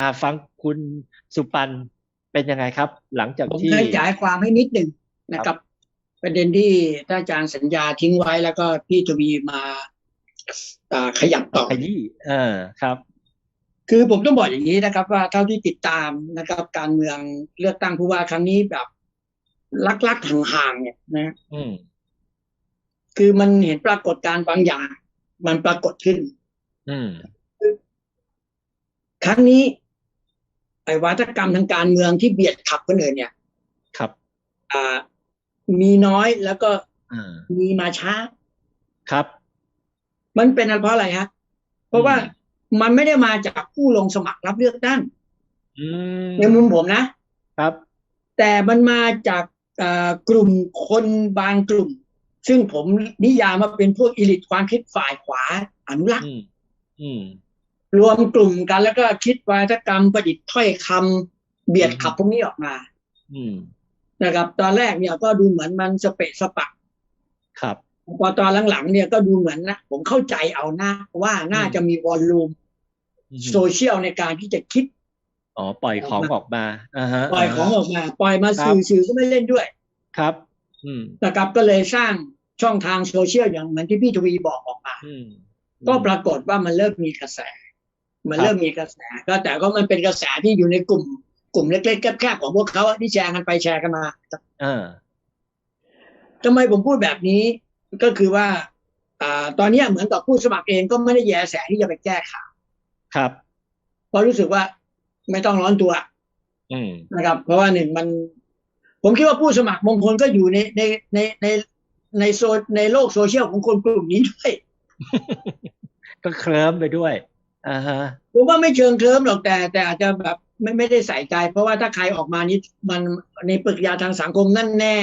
อ่าฟังคุณสุปันเป็นยังไงครับ หลังจากผมที่ขยายความให้นิดหนึ่งนะครับ ประเด็นที่ท่านอาจารย์สัญญาทิ้งไว้แล้วก็พี่ทวีมาอ่าขยับต่อขยี้เออครับ คือผมต้องบอกอย่างนี้นะครับ ว่าเท่าที่ติดตามนะครับ การเมืองเลือกตั้งผู้ว่าครั้งนี้แบบลักๆห่างๆเนี่ยนะอืมคือมันเห็นปรากฏการณ์บางอย่าง มันปรากฏขึ้นอืมครั้งนี้ ไอ้วัฒกรรมทางการเมืองที่เบียดขับคนอื่นเนี่ยครับอ่ามีน้อยแล้วก็อ่ามีมาช้า ครับ มันเป็นเพราะอะไรฮะ เพราะว่ามันไม่ได้มาจากผู้ลงสมัครรับเลือกตั้งอืมในมุมผมนะครับ แต่มันมาจากอ่ากลุ่มคนบางกลุ่ม ซึ่งผมนิยามว่าเป็นพวกอิลิทความคิดฝ่ายขวาอนุรักษ์อืมอืม รวมกลุ่มกันแล้วก็คิดวาทกรรมประดิษฐ์ถ้อยคำเบียดขับพวกนี้ออกมา อืมนะครับ ตอนแรกเนี่ยก็ดูเหมือนมันสเปะสปะ ครับพอตอนหลังๆเนี่ยก็ดูเหมือนนะผมเข้าใจเอานะว่าน่าจะมีวอลลุ่มอืมโซเชียลในการที่จะคิดอ๋อปล่อยของออกมาอ่าฮะปล่อยของออกมา ปล่อยมาครับสื่อสื่อก็ไม่เล่นด้วย ครับ อืมนะครับก็เลยสร้างช่องทางโซเชียลอย่างเหมือนที่พี่ทวีบอกออกมาอืมก็ปรากฏว่ามันเริ่มมีกระแส มันครับเริ่มมีกระแสก็แต่ก็มันเป็นกระแสที่อยู่ในกลุ่ม กลุ่มเล็กๆแคบๆของพวกเขาที่แชร์กันไปแชร์กันมาอ่าทำไมผมพูดแบบนี้ก็คือว่าอ่าตอนเนี้ยเหมือนกับผู้สมัครเองก็ไม่ได้แยแสที่จะไปแก้ข่าวครับเพราะรู้สึกว่าไม่ต้องร้อนตัวอืมนะครับ เพราะว่าหนึ่งมัน ผมคิดว่าผู้สมัครบางคนก็อยู่ในในในในในโซในโลกโซเชียลของคนกลุ่มนี้ด้วย ก็เคลิ้มไปด้วย อ่าฮะผมว่าไม่เชิงเคลิ้มหรอกแต่ แต่อาจจะแบบไม่ไม่ได้ใส่ใจ เพราะว่าถ้าใครออกมานี่มันในปรึกยาทางสังคมนั่นแน่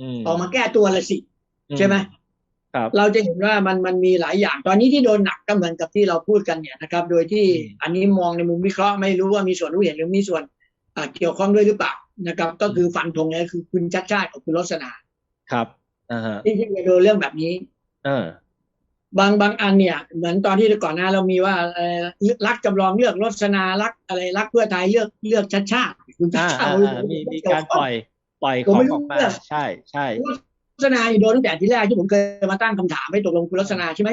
อืมออกมาแก้ตัวละสิ ใช่ไหมครับเราจะเห็นว่ามันมันมีหลายอย่าง ตอนนี้ที่โดนหนักก็เหมือนกับที่เราพูดกันเนี่ยนะครับ โดยที่อืมอันนี้มองในมุมวิเคราะห์ไม่รู้ว่ามีส่วนรู้เห็นหรือมีส่วนอ่าเกี่ยวข้องด้วยหรือเปล่านะครับ ก็คือฟันธงเลยคือคุณชัดชาติกับคุณรสนาครับอ่าฮะที่ที่จะโดนเรื่องแบบนี้ เออ บางบางอันเนี่ย เหมือนตอนที่ก่อนหน้าเรามีว่าเอ่อรักจำลองเลือกรสนารักอะไรรักเพื่อไทยเลือกเลือกชัดชาติคุณชัดอ่าชาอ่าติอ่ามีมีการปล่อยปล่อยขผมองไม่รู้ออกมาเรื่องใช่ใช่รสนาอยู่โดนตั้งแต่ที่แรกที่ผมเคยมาตั้งคำถามให้ตกลงคุณรสนาใช่ไหม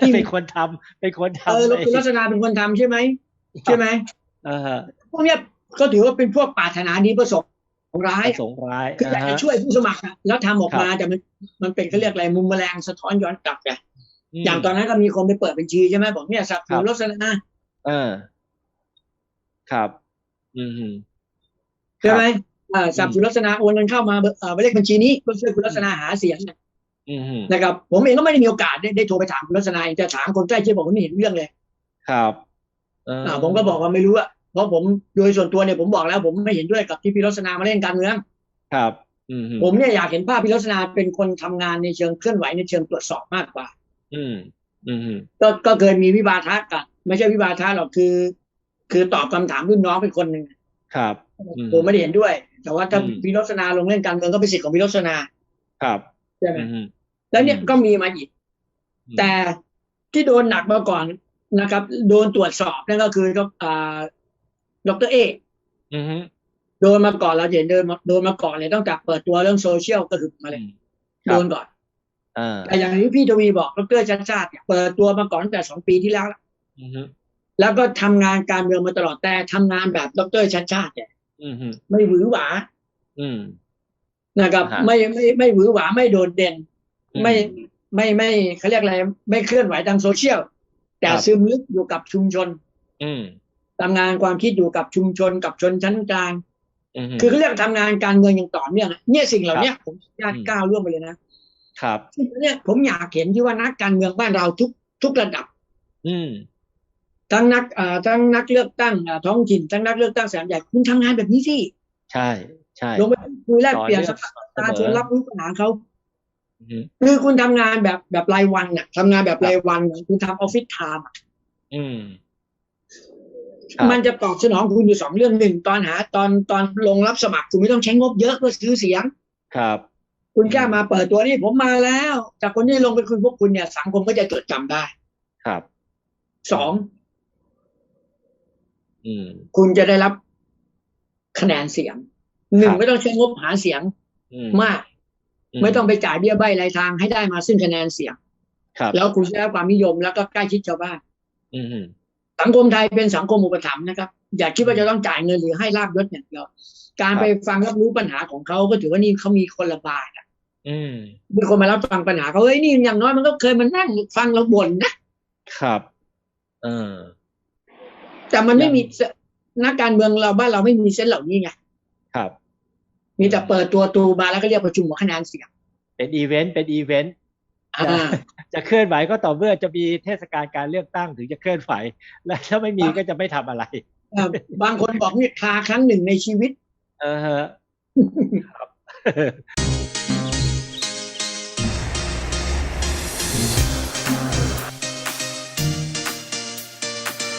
ที่เป็นคนทำเป็นคนเออทำแล้วคุณเอรังศนาเป็นคนทำใช่ไหมใช่ไหมอ่าฮะพวกเนี้ยก็ถือว่าเป็นพวกปรารถนาดีประสงค์ร้ายประสงค์ร้ายคืออยากอ่าจะฮะช่วยผู้สมัครอะแล้วทำออกมาครับแต่มันมันเป็นเขาเรียกอะไรมุมแมลงสะท้อนย้อนกลับไงม อย่างตอนนั้นก็มีคนไปเปิดบัญชีใช่ไหมบอกเนี่ยสับสครันบรัศนาเออ ครับ อืมฮึใช่ไหมอ่าสับสนรัศนาโอนเงินเข้ามาเอ่อไปเลขบัญชีนี้ก็ช่วยคุณรัศนาหาเสียงอืมฮึนะครับ ผมเองก็ไม่ได้มีโอกาสได้ได้โทรไปถามคุณรัศนาแต่ถามคนใกล้ชิดบอกว่าไม่เห็นเรื่องเลย ครับเอออ่าผมก็บอกว่าไม่รู้อะเพราะผมโดยส่วนตัวเนี่ยผมบอกแล้ว ผมไม่เห็นด้วยกับที่พี่รัศนามาเล่นการเมืองครับอืมฮึผมเนี่ยอยากเห็นภาพพิรัศนาเป็นคนทำงานในเชิงเคลื่อนไหวในเชิงตรวจสอบมากกว่า อืม อืมฮึก็ก็เคยมีวิวาทะกันไม่ใช่วิวาทะหรอกคือ คือตอบคำถามรุ่นน้องเป็นคนหนึ่งครับอืมผมไม่ได้เห็นด้วย แต่ว่าถ้าอืมพิรัศนาลงเล่นการเมืองก็เป็นสิทธิ์ของพิรัศนา ครับใช่ไหมอืมฮึแล้วเนี่ยอืมก็มีมาอีก แต่ที่โดนหนักมาก่อนนะครับ โดนตรวจสอบนั่นก็คืออ่าดรเออืมฮึโดนมาก่อนเราจะเห็นเดินมาโดนมาก่อนเลยตั้งแต่เปิดตัวเรื่องโซเชียลก็คือมาเลยครัโดบนก่อนอ่า แต่อย่างที่พี่ทวีบอกดรชาติชาติเนี่ยเปิดตัวมาก่อนตั้งแต่สองปีที่แล้วอืมฮึแล้วก็ทำงานการเมืองมาตลอดแต่ทำงานแบบดรชาติชาติเนี่ยอืมฮึไม่หวือหวาอืมนะครับฮะไม่ไม่ไม่หวือหวาไม่โดดเด่นอืไม่ไม่ไม่เขาเรียกอะไร ไม่เคลื่อนไหวทางโซเชียล แต่ครับซึมลึกอยู่กับชุมชน อืมทำงานความคิดอยู่กับชุมชนกับชนชั้นกลางอืมฮึคือเขาเรียกทำงานการเมืองอย่างต่อเนื่องอะเนี่ยสิ่งเหล่าเนี้ยผมญาติอืมก้าวล่วงไปเลยนะ ครับซึ่งเนี่ยผมอยากเห็นที่ว่านักการเมืองบ้านเราทุกทุกระดับ อืมทั้งนักอ่าทั้งนักเลือกตั้งอ่าท้องถิ่นทั้งนักเลือกตั้งสนามใหญ่คุณทำงานแบบนี้สิใช่ใช่ลงไปคุยแลกเปลี่ยนต่สอภาพเนื่องประชาชนเสมอรับรู้ปัญหาเขาอืมฮึคือคุณทำงานแบบแบบรายวันน่ะทำงานแบบรายวันน่ะคุณทำออฟฟิศไทม์อะอืมครับมันจะตอบสนองคุณอยู่สองเรื่องหนึ่งตอนหา ตอนตอนลงรับสมัครคุณไม่ต้องใช้งบเยอะเพื่อซื้อเสียง ครับ คุณแค่มาเปิดตัวนี่ผมมาแล้ว จากคนที่ลงไปคุยพวกคุณเนี่ย สังคมก็จะจดจำได้ ครับสองออืมคุณจะได้รับคะแนนเสียงหนึ่คงรับไม่ต้องใช้งบหาเสียงอืมมาก ไม่ต้องไปจ่ายเบี้ยใบรายทางให้ได้มาซึ่งคะแนนเสียงครับแล้วคุณจะได้รับความนิยมแล้วก็ใกล้ชิดชาวบ้านอืมสังคมไทยเป็นสังคมอุปถัมภ์นะครับ อย่าคิดว่าจะต้องจ่ายเงินหรือให้ลาบยศอย่างเดียวการไปฟังรับรู้ปัญหาของเขาก็ถือว่านี่เขามีคนละบาทอะอื มมีคนมารับฟังปัญหาเขาเฮ้ยนี่อย่างน้อยมันก็เคยมานั่งฟังเราบ่นนะครับเออแต่มันไม่ยังมีนักการเมืองเราบ้านเราไม่มีเส้นเหล่านี้ไงครับ มีแต่เปิดตัวตูมาแล้วก็เรียกประชุมหัวคะแนนเสียงเป็นอีเวนต์เป็นอีเวนต์อ่าจะเคลื่อนไหวก็ต่อเมื่อจะมีเทศกาลการเลือกตั้งถึงจะเคลื่อนไหว และถ้าไม่มีก็จะไม่ทำอะไรอ่าบางคนบอกนี่คลาครั้งหนึ่งในชีวิต เออฮะครับ